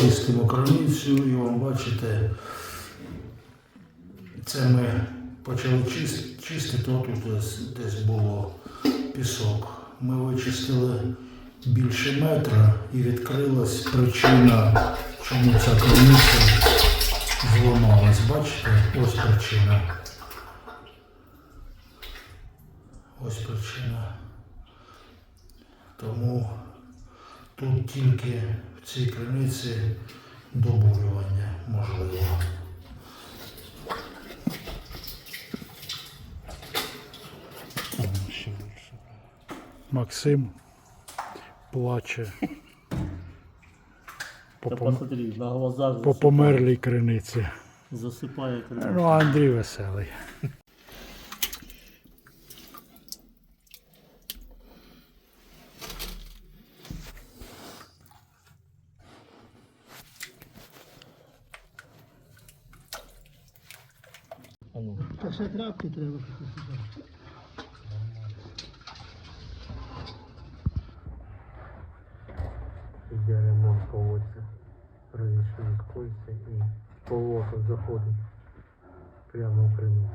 чистимо криницю і вам бачите, це ми почали чис- чистити, отут десь, десь було пісок. Ми вичистили більше метра і відкрилась причина, чому ця криниця зламалась. Бачите, ось причина. Ось причина. Тому тут тільки в цій криниці добурювання можливо. Максим плаче по, Та пом- посмотри, на глазах по померлій криниці. засипає кров. Ну, а Андрій веселий. Ну. Так ще трапки треба. Йде ремонт по вулиці. Розійшли кольця і полоток заходить прямо в.